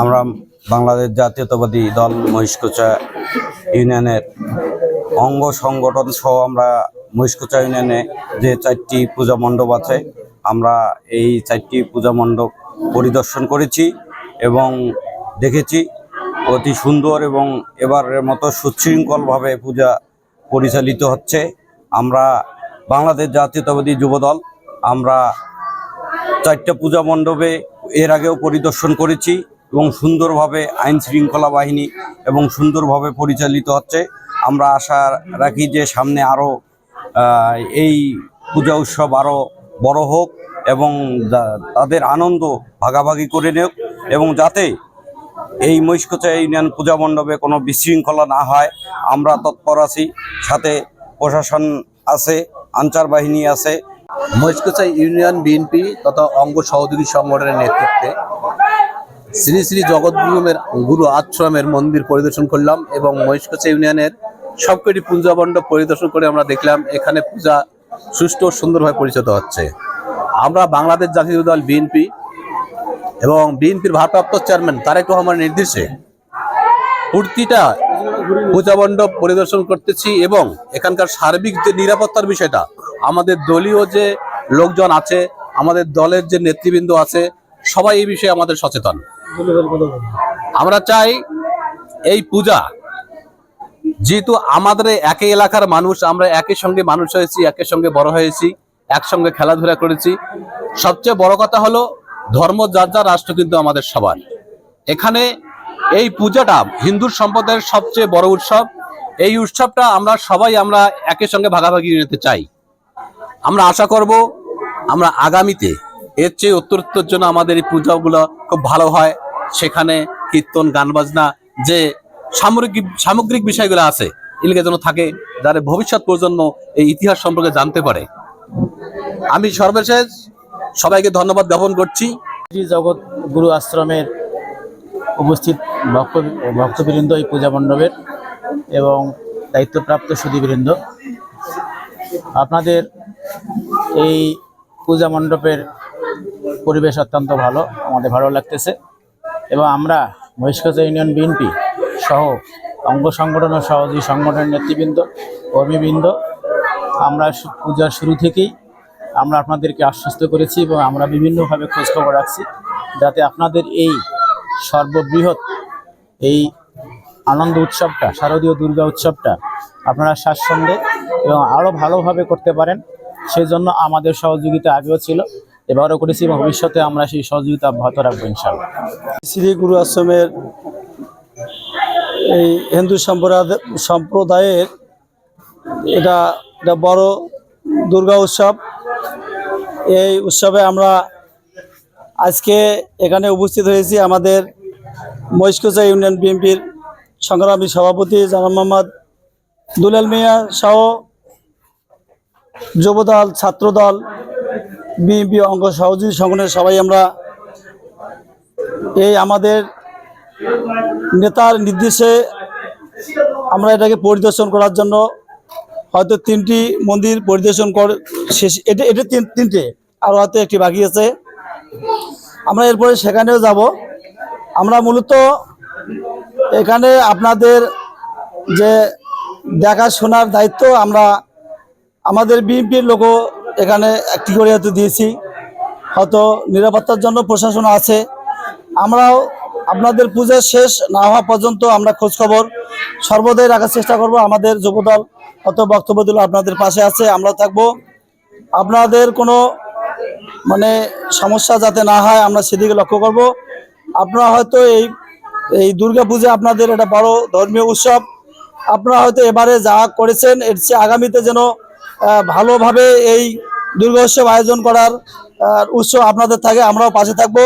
আমরা বাংলাদেশ জাতীয়তাবাদী দল মহিষকুচা ইউনিয়নের অঙ্গ সংগঠন সহ আমরা মহিষকুচা ইউনিয়নে যে চারটি পূজা মণ্ডপ আছে, আমরা এই চারটি পূজা মণ্ডপ পরিদর্শন করেছি এবং দেখেছি অতি সুন্দর এবং এবারের মতো সুশৃঙ্খলভাবে পূজা পরিচালিত হচ্ছে। আমরা বাংলাদেশ জাতীয়তাবাদী যুবদল, আমরা চারটা পূজা মণ্ডপে এর আগেও পরিদর্শন করেছি। এবং সুন্দরভাবে আইন শৃঙ্খলা বাহিনী এবং সুন্দরভাবে পরিচালিত হচ্ছে। আমরা আশা রাখি যে সামনে আরও এই পূজা উৎসব আরও বড় হোক এবং তাদের আনন্দ ভাগাভাগি করে নেক এবং যাতে এই মহিষকোচা ইউনিয়ন পূজা মণ্ডপে কোনো বিশৃঙ্খলা না হয়। আমরা তৎপর আছি, সাথে প্রশাসন আছে আনসার বাহিনী আছে। মহিষকুচা ইউনিয়ন বিএনপি তথা অঙ্গ সহযোগী সংগঠনের নেতৃত্বে শ্রী শ্রী জগৎগুরুমের গুরু আশ্রমের মন্দির পরিদর্শন করলাম এবং মহিষকুচা ইউনিয়নের সবকটি পূজা মণ্ডপ পরিদর্শন করে আমরা দেখলাম এখানে পূজা সুষ্ঠু সুন্দরভাবে পরিচিত হচ্ছে। আমরা বাংলাদেশ জাতীয় দল বিএনপি এবং বিএনপির ভারপ্রাপ্ত চেয়ারম্যান তারেক রহমানের নির্দেশে প্রতিটা পূজা মণ্ডপ পরিদর্শন করতেছি এবং এখানকার সার্বিক যে নিরাপত্তার বিষয়টা, আমাদের দলীয় যে লোকজন আছে, আমাদের দলের যে নেতৃবৃন্দ আছে, সবাই এই বিষয়ে আমাদের সচেতন। আমরা চাই এই পূজা, যেহেতু আমাদের একই এলাকার মানুষ, আমরা একই সঙ্গে মানুষ হয়েছি, একই সঙ্গে বড় হয়েছি, একসঙ্গে খেলাধুলা করেছি। সবচেয়ে বড় কথা হলো, ধর্ম যার যার, রাষ্ট্র কিন্তু আমাদের সবার। এখানে এই পূজাটা হিন্দু সম্প্রদায়ের সবচেয়ে বড় উৎসব। এই উৎসবটা আমরা সবাই আমরা একই সঙ্গে ভাগাভাগি নিতে চাই। আমরা আশা করব, আমরা আগামীতে এর চেয়ে উত্তরোত্তর জন্য আমাদের এই পূজাগুলো খুব ভালো হয়। সেখানে কীর্তন, গান, বাজনা যে সামগ্রিক সামগ্রিক বিষয়গুলো আছে, এগুলো যেন থাকে, যারা ভবিষ্যৎ প্রজন্ম এই ইতিহাস সম্পর্কে জানতে পারে। আমি সর্বশেষ সবাইকে ধন্যবাদ জ্ঞাপন করছি। জগৎ গুরু আশ্রমের উপস্থিত ভক্ত, ভক্তবৃন্দ এই পূজা মণ্ডপের এবং দায়িত্বপ্রাপ্ত সুদীবৃন্দ। আপনাদের এই পূজা মণ্ডপের পরিবেশ অত্যন্ত ভালো, আমাদের ভালো লাগতেছে। এবং আমরা মহিষকাছা ইউনিয়ন বিএনপি সহ অঙ্গ সংগঠন ও সহযোগী সংগঠনের নেতৃবৃন্দ, কর্মীবৃন্দ, আমরা পূজার শুরু থেকেই আমরা আপনাদেরকে আশ্বস্ত করেছি এবং আমরা বিভিন্নভাবে খোঁজখবর রাখছি যাতে আপনাদের এই সর্ববৃহৎ এই আনন্দ উৎসবটা, শারদীয় দুর্গা উৎসবটা আপনারা স্বাচ্ছন্দ্যে এবং আরও ভালোভাবে করতে পারেন। সেজন্য আমাদের সহযোগিতা আগেও ছিল। এবারও করেছি এবং ভবিষ্যতে আমরা সেই সহযোগিতা অব্যাহত রাখব ইনশাল্লাহ শ্রী গুরু আশ্রমের এই হিন্দু সম্প্রদায় সম্প্রদায়ের এটা এটা বড় দুর্গা উৎসব। এই উৎসবে আমরা আজকে এখানে উপস্থিত হয়েছি আমাদের মহিষকুচা ইউনিয়ন বিএনপির সংগ্রামী সভাপতি জানাম মোহাম্মদ দুলাল মিয়া সহ যুবদল, ছাত্রদল বিএনপি অঙ্গ সহযোগী সংগঠনের সবাই আমরা এই আমাদের নেতার নির্দেশে আমরা এটাকে পরিদর্শন করার জন্য হয়তো তিনটি মন্দির পরিদর্শন কর শেষ এটা এটা তিন, তিনটে, আর হয়তো একটি বাকি আছে। আমরা এরপরে সেখানেও যাব। আমরা মূলত এখানে আপনাদের যে দেখাশোনার দায়িত্ব আমরা আমাদের বিএনপির লোকও এখানে একটি করে হয়তো দিয়েছি। হয়তো নিরাপত্তার জন্য প্রশাসন আছে। আমরাও আপনাদের পূজা শেষ না হওয়া পর্যন্ত আমরা খোঁজখবর সর্বদাই রাখার চেষ্টা করব। আমাদের যুবদল অত বক্তব্য দিল, আপনাদের পাশে আছে আমরা থাকব। আপনাদের কোনো মানে সমস্যা যাতে না হয়, আমরা সেদিকে লক্ষ্য করব। আপনারা হয়তো এই এই দুর্গা পূজা আপনাদের একটা বড় ধর্মীয় উৎসব। আপনারা হয়তো এবারে যা করেছেন, এর চেয়ে আগামীতে যেন ভালোভাবে এই দুর্গোৎসব আয়োজন করার উৎসব আপনাদের থাকে আমরাও পাশে থাকব।